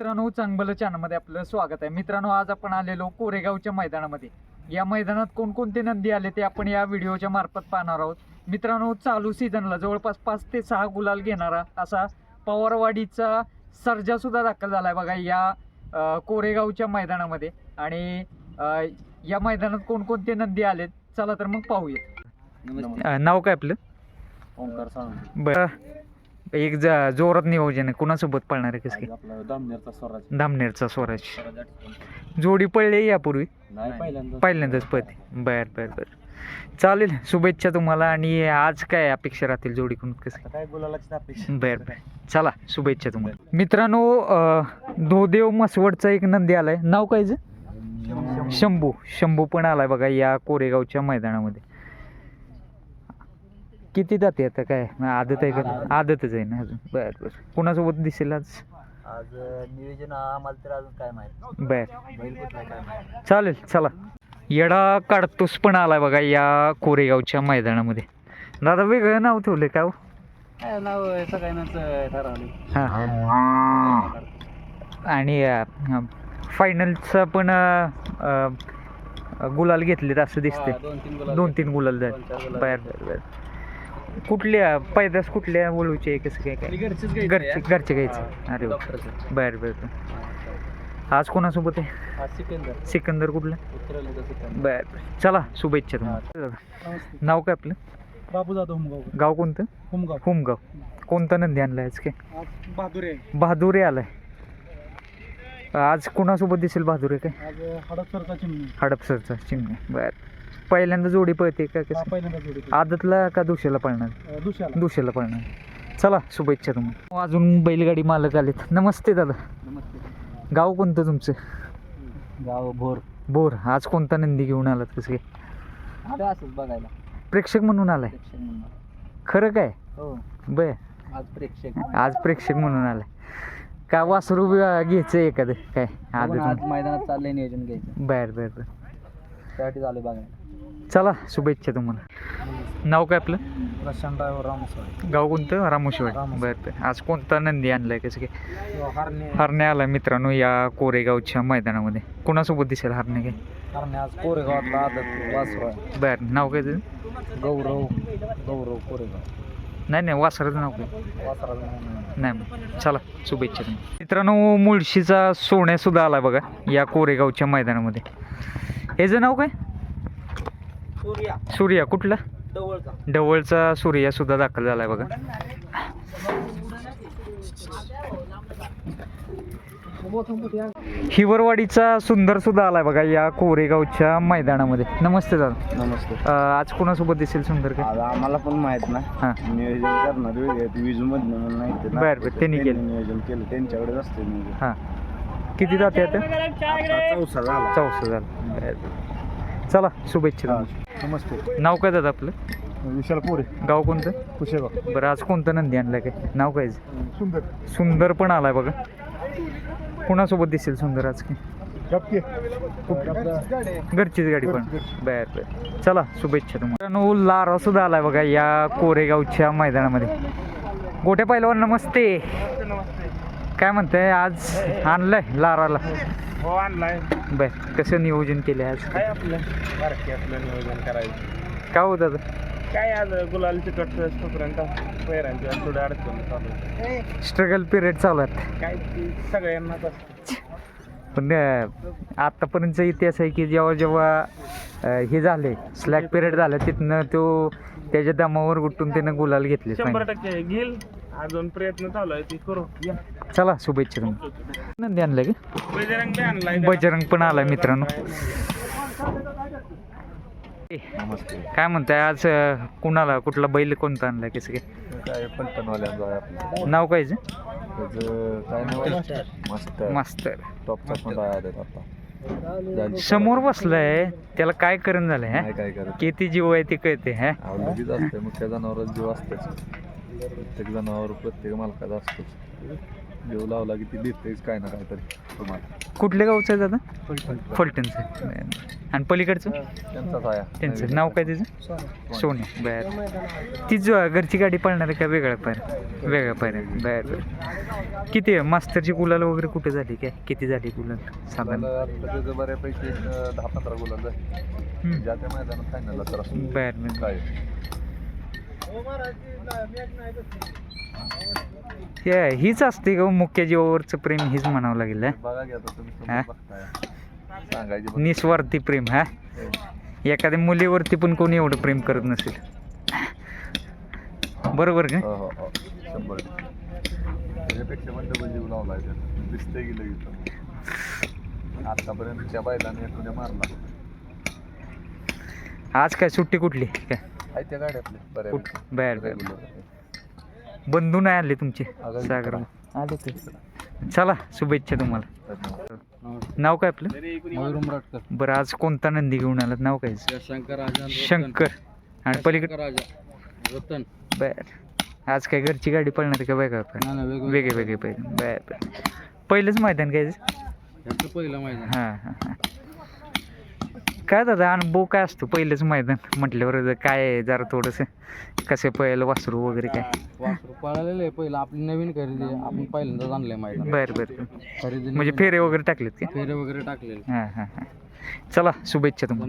मित्रांनो चांगलं चॅनलमध्ये आपलं स्वागत आहे. मित्रांनो आज आपण आलेलो कोरेगावच्या मैदानामध्ये. या मैदानात कोणकोणते नंदी आले ते आपण या व्हिडिओच्या मार्फत पाहणार आहोत. मित्रांनो चालू सीझनला जवळपास पाच ते सहा गुलाल घेणारा असा पवारवाडीचा सर्जा सुद्धा दाखल झालाय बघा या कोरेगावच्या मैदानामध्ये. आणि या मैदानात कोणकोणते नंदी आलेत? चला तर मग पाहूया नाव काय आपलं? ओंकार सांग बरं. एक ज- जोरात नियोजन आहे. कुणासोबत पळणार आहे कसं काय? आपला दामनेरचा स्वराज. धामनेरचा स्वराज. जोडी पडली यापूर्वी? नाही पहिल्यांदा पहिल्यांदाच पळते. बर बर बर. चालेल शुभेच्छा तुम्हाला आणि आज काय अपेक्षा राहतील जोडीकडून कसं आता काय बोलायला अपेक्षा. बर बर. चला शुभेच्छा तुम्हाला. मित्रांनो अं, धोदेव मसवडचा एक नंदी आलाय. नाव कायचं शंभू. शंभू पण आलाय बघा या कोरेगावच्या मैदानामध्ये. किती जाते आता काय? आदत आहे का? आदतच आहे ना अजून. बर बर. कुणासोबत दिसेल आज? आज नियोजन आम्हाला तर अजून काय माहीत. बर. बैल कुठला काय माहीत. चालेल चला. येडा काढतोस पण आलाय बघा या कोरेगावच्या मैदानामध्ये. दादा वेगळं नाव ठेवलं का हो? काय नाव सगळ्यांनाच ठरवलं हां. आणि फायनलचा पण गुलाल घेतलेत असं दिसते दोन तीन गुलाब दोन तीन गुलाल बर बर बर. कुठल्या पैदास कुठल्या बोलूचे कसं काय काय? घरचेच घरचे घरचे घ्यायचे. अरे वा. बर बर बर. आज कोणासोबत आहे? सिकंदर. सिकंदर कुठलं? उतरवलं सिकंदर. बर बर. चला शुभेच्छा तुम्हाला. नाव काय आपलं? बाबू जाधव हुमगाव. गाव कोणतं? हुमगाव. हुमगाव. कोणता नंदी आणलाय आज काय? आज बहादुरे बहादुरे आलाय. आज कुणासोबत दिसेल बहादुरे काय? आज हडपसरचा चिमणी. हडपसरचा चिमणे. बर. पहिल्यांदा जोडी पळते का कसं? पहिल्यांदा जोडी आदतला का दुसऱ्याला पळणार? दुसऱ्याला. दुसऱ्याला पळणार. चला शुभेच्छा तुम्हाला. अजून बैलगाडी मालक आलेत. नमस्ते दादा. नमस्ते. गाव कोणतं तुमचं? गाव भोर. बोर आज कोणता नंदी घेऊन आलात कसं काय? आलं असंच बघायला. प्रेक्षक म्हणून आलाय. प्रेक्षक म्हणून खरं काय? हो. बर. आज प्रेक्षक. आज प्रेक्षक म्हणून आलाय. का वासरू अं, घ्यायचं एखादं? काय? आज मैदानात चाललंय नियोजन घ्यायचं. बर बर बर. त्यासाठी चालू बघायला. चला शुभेच्छा तुम्हाला. नाव काय आपलं? प्रशांतराव रामस्वामी गाव कोणतं? रामोशिवाड. बरं बरं. आज कोणता नंदी आणलाय कसं काय? हरणे. हरणे आला मित्रांनो या कोरेगावच्या मैदानामध्ये. कुणासोबत दिसेल हरणे काय? हरणे आज कोरेगावातला आदत वासरू आहे बरं नाव काय तुझं गौरव गौरव कोरेगाव. नाही नाही वासराचं नाव काय? नाही. मग चला शुभेच्छा तुम्हाला. मित्रांनो मुळशीचा सोन्या सुद्धा आला बघा या कोरेगावच्या मैदानामध्ये. ह्याचं नाव काय? सूर्या. सूर्या कुठला? ढवळचा सूर्या सुद्धा दाखल झालाय बघा. हिवरवाडीचा सुंदर सुद्धा आलाय बघा या कोरेगावच्या मैदानामध्ये. नमस्ते दादा. नमस्ते. आज कोणासोबत दिसेल सुंदर काय? आम्हाला पण माहीत ना हां. नियोजन करणार वेगळे आहेत विजू मधनं म्हणून नाही ते ना. बरं, बरं, त्यांनी केलं. नियोजन केलं. त्यांच्याकडेच असते नियोजन. हां. किती जाते आता आता चौसा झाला चौसा झालं. चला शुभेच्छा. नमस्ते. नाव काय दादा आपलं? विशाल पोरे. गाव कोणतं? कुशेगाव. बरं आज कोणतं नंदी आणलं काय? नाव काय? सुंदर. सुंदर पण आलाय बघा. कुणासोबत दिसेल सुंदर आज काय? गपके. घरचीच गाडी पण. बर बर. चला शुभेच्छा तुम्हाला. लारा सुद्धा आलाय बघा या कोरेगावच्या मैदानामध्ये. गोट्या पहिल्यावर नमस्ते. काय म्हणताय आज आणलंय लाराला? हो आणलाय. बर कसं नियोजन केलं आज? काय आपलं? बारके आपलं नियोजन करायचं. काय होत आता काय आज गुलाल चिकट तोपर्यंत? पैरांची थोडं अडचण चालू स्ट्रगल पिरियड चालू आहेत काय ती सगळ्यांनाच असतं. पण अं, आतापर्यंतचा इतिहास आहे की जेव्हा जेव्हा हे झाले. स्लॅक पिरियड झालं. तिथनं तो त्याच्या दमावर उठून त्यानं गुलाल घेतले शंभर टक्के. घेईल. अजून प्रयत्न चालू आहे. ती करू. या. चला शुभेच्छा तुम्हाला. नंदी आणलं की? बजरंग बी आणलाय बजरंग पण आलाय मित्रांनो. नमस्ते. काय म्हणताय? आज अं, कुणाला कुठला बैल कोणता आणलाय? कसं काय? काय पलटणवाल्यांचं आहे आपलं नाव कायचं त्याचं काय नाव मस्त मस्त टॉपचा पण आहे आता. समोर बसलाय. त्याला काय करण झालंय हा? काय करत? किती जीव आहे ते कळते हा? आवडीच असते मुख्य जनावरात जीव असतेच. प्रत्येक जनावर प्रत्येक मालकाचा असतोच. देव लावला की ती देतेच काय ना काय तरी तुम्हाला. कुठल्या गावचं आहे दादा? फलटणचं. बरं. आणि पलीकडचं? त्यांचाच त्यांचं. नाव काय त्याचं? सोने. बर. ती जो घरची गाडी पळणार आहे का वेगळ्या पायऱ्या वेगळ्या पायऱ्या बर बर. किती आहे? मास्तरची गुलाल वगैरे कुठे झाली काय? किती झाली गुलाल? साधारण मला आता त्याचं बऱ्यापैकी एक अं, दहा पंधरा गुलाल झाले. हम्म. ज्या त्या मैदानात फायनलला तर असं बर बर. काय? हे हीच असते का मुख्य जीवावरचं प्रेम हीच म्हणावं लागेल हा? निस्वार्थी प्रेम हा? एखाद्या मुलीवरती पण कोणी एवढं प्रेम करत नसेल. बरोबर का? हो हो हो. आतापर्यंत आज काय सुट्टी कुठली? काय आहे त्या गाड्यातले कुठ? बऱ्यापैकी बर बर. रेग्युलर बंधू नाही आले तुमचे आगामी सागर. आले ते. चला शुभेच्छा तुम्हाला. धन्यवाद. नाव काय आपलं? मयूर उमराटकर. बरं आज कोणता नंदी घेऊन आलात? नाव काय? शंकर राजा शंकर. आणि पलीकडे राजा रतन. बर. आज काय घरची गाडी पळणार का वेगळा पण वेगळे वेगळे पहिले बर बर. पहिलंच मैदान काय? यांचं पहिलं मैदान. हां हां हां. काय दादा अनुभव काय असतो पहिलंच मैदान म्हटल्यावर? काय आहे जरा थोडंसं? कसे पहिलं वासरू वगैरे काय? वासरू पळालेलं आहे. पहिलं आपली नवीन खरेदी. आपण पहिल्यांदाच आणलंय मैदान. बर बर. बर. खरेदी म्हणजे फेरे वगैरे टाकलेत का? फेरे वगैरे टाकलेले. हां हां हां. चला शुभेच्छा तुम्हाला.